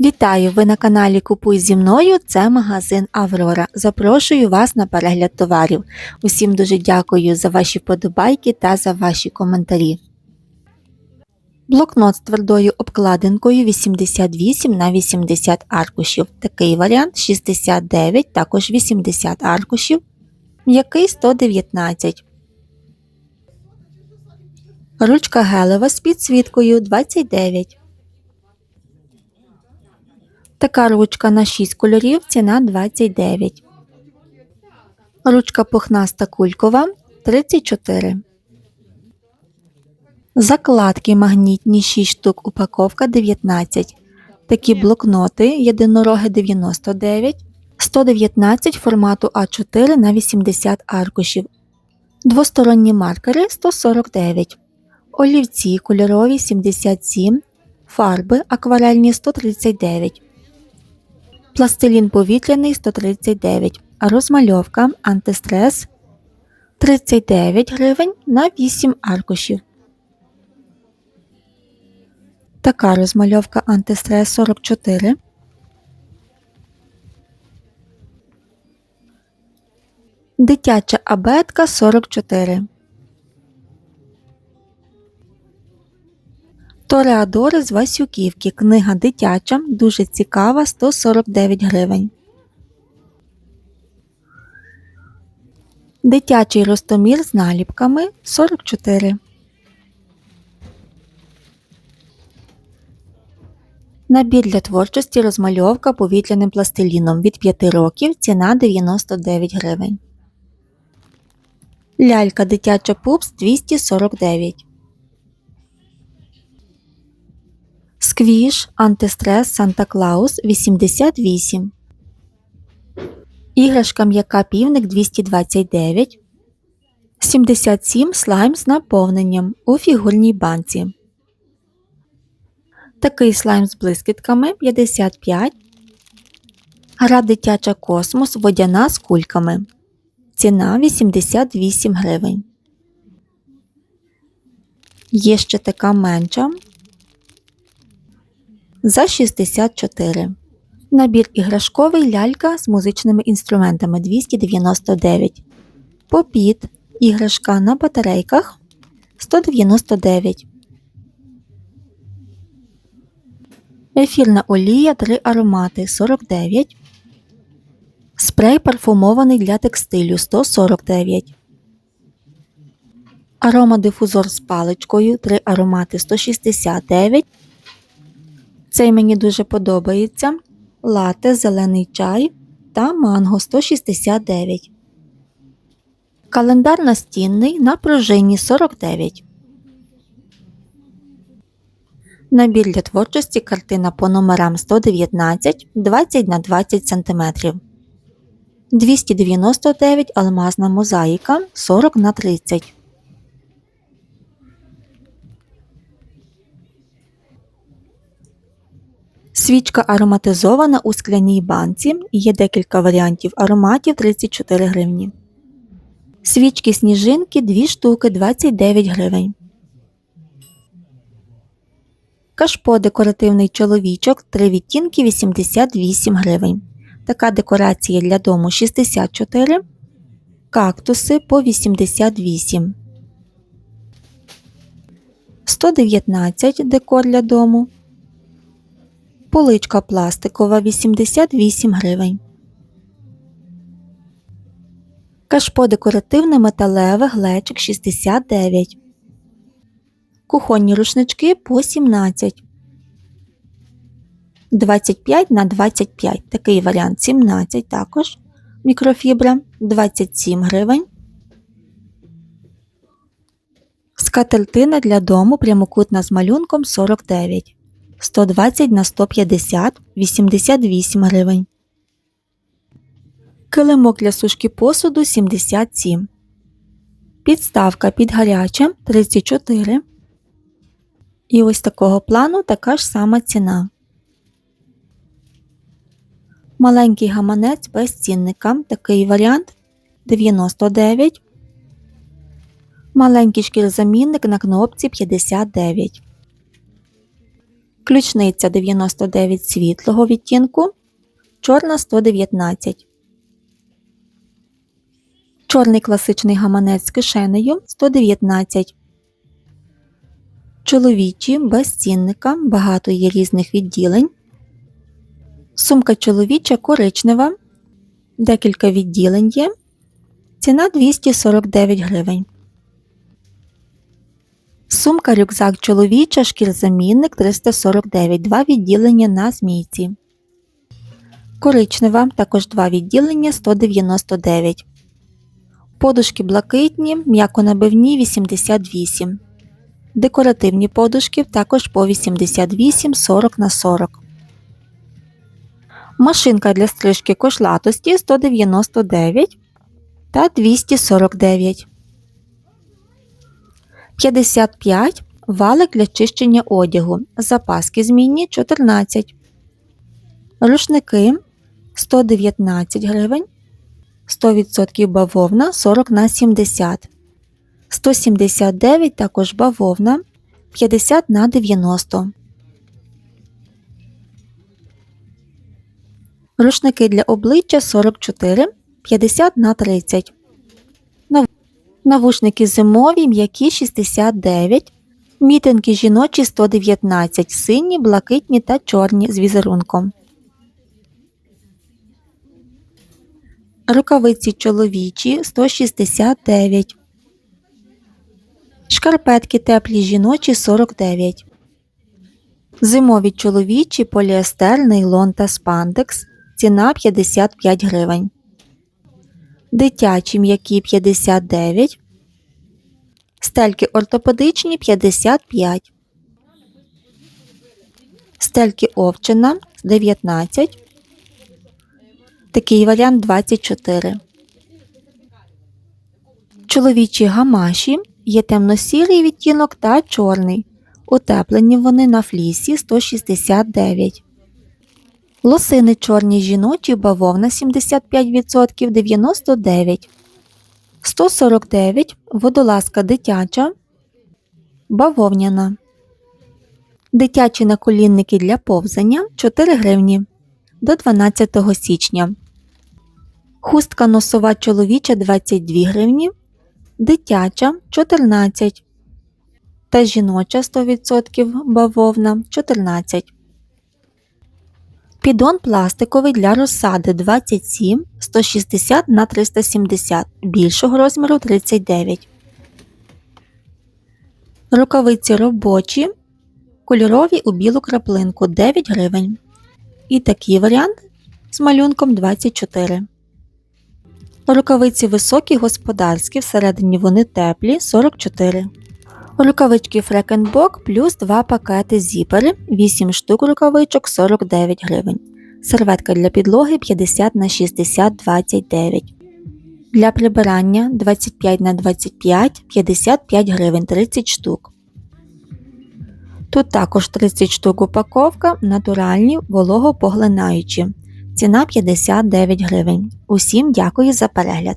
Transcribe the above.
Вітаю! Ви на каналі Купуй зі мною. Це магазин Аврора. Запрошую вас на перегляд товарів. Усім дуже дякую за ваші подобайки та за ваші коментарі. Блокнот з твердою обкладинкою 88 на 80 аркушів. Такий варіант 69, також 80 аркушів. М'який 119. Ручка гелева з підсвіткою 29. Така ручка на 6 кольорів, ціна 29. Ручка пухнаста кулькова 34. Закладки магнітні 6 штук, упаковка 19. Такі блокноти єдинороги 99, 119 формату А4 на 80 аркушів. Двосторонні маркери 149. Олівці кольорові 77, фарби акварельні 139. Пластилін повітряний 139, а розмальовка антистрес 39 гривень на 8 аркушів. Така розмальовка антистрес 44. Дитяча абетка 44. Тореадори з Васюківки. Книга дитяча, дуже цікава, 149 гривень. Дитячий ростомір з наліпками 44. Набір для творчості розмальовка повітряним пластиліном від 5 років. Ціна 99 гривень. Лялька дитяча пупс 249. Сквіш, антистрес Санта Клаус 88. Іграшка м'яка півник 229. 77 слайм з наповненням у фігурній банці. Такий слайм з блискітками 55. Гра дитяча космос водяна з кульками. Ціна 88 гривень. Є ще така менша за 64. Набір іграшковий лялька з музичними інструментами 299. Попіт іграшка на батарейках 199. Ефірна олія 3 аромати 49. Спрей парфумований для текстилю 149. Аромадифузор з паличкою 3 аромати 169. Цей мені дуже подобається. Лате, зелений чай та манго 169. Календар настінний на пружині 49. Набір для творчості картина по номерам 119 20 на 20 см. 299 алмазна мозаїка 40 на 30 Свічка ароматизована у скляній банці. Є декілька варіантів ароматів 34 гривні. Свічки сніжинки 2 штуки 29 гривень. Кашпо декоративний чоловічок 3 відтінки 88 гривень. Така декорація для дому 64. Кактуси по 88. 119 декор для дому. Поличка пластикова 88 гривень. Кашпо декоративне металеве глечик 69. Кухонні рушнички по 17. 25 на 25. Такий варіант 17 також. Мікрофібра 27 гривень. Скатертина для дому прямокутна з малюнком 49. 120 на 150 88 гривень. Килимок для сушки посуду 77. Підставка під гаряче 34. І ось такого плану така ж сама ціна. Маленький гаманець без цінника. Такий варіант 99. Маленький шкірзамінник на кнопці 59. Ключниця 99 світлого відтінку, чорна 119. Чорний класичний гаманець з кишенею 119. Чоловічі без цінника, багато є різних відділень. Сумка чоловіча коричнева, декілька відділень є. Ціна 249 гривень. Сумка рюкзак чоловіча, шкірзамінник 349, два відділення на змійці. Коричнева, також два відділення 199. Подушки блакитні, м'яконабивні 88. Декоративні подушки також по 88 40 на 40. Машинка для стрижки кошлатості 199 та 249. 55 валик для чищення одягу. Запаски змінні 14. Рушники 119 гривень. 100% бавовна 40 на 70. 179 також бавовна 50 на 90. Рушники для обличчя 44 50 на 30. Нав- Навушники зимові м'які 69. Мітинги жіночі 119, сині, блакитні та чорні з візерунком. Рукавиці чоловічі 169. Шкарпетки теплі жіночі 49. Зимові чоловічі поліестер, нейлон та спандекс. Ціна 55 гривень. Дитячі м'які 59. Стельки ортопедичні 55. Стельки овчина 19. Такий варіант 24. Чоловічі гамаші є темно-сірий відтінок та чорний. Утеплені вони на флісі 169. Лосини чорні жіночі бавовна 75% 99. 149 водолазка дитяча. Бавовняна. Дитячі наколінники для повзання 4 гривні до 12 січня. Хустка носова чоловіча 22 гривні, дитяча 14 та жіноча 100% бавовна 14. Піддон пластиковий для розсади 27 160 на 370 більшого розміру 39. Рукавиці робочі кольорові у білу краплинку 9 гривень. І такий варіант з малюнком 24. Рукавиці високі господарські, всередині вони теплі 44. Рукавички Фрекенбок плюс 2 пакети зіпери, 8 штук рукавичок 49 гривень. Серветка для підлоги 50 на 60 29. Для прибирання 25 на 25 55 гривень 30 штук. Тут також 30 штук упаковка, натуральні, вологопоглинаючі. Ціна 59 гривень. Усім дякую за перегляд.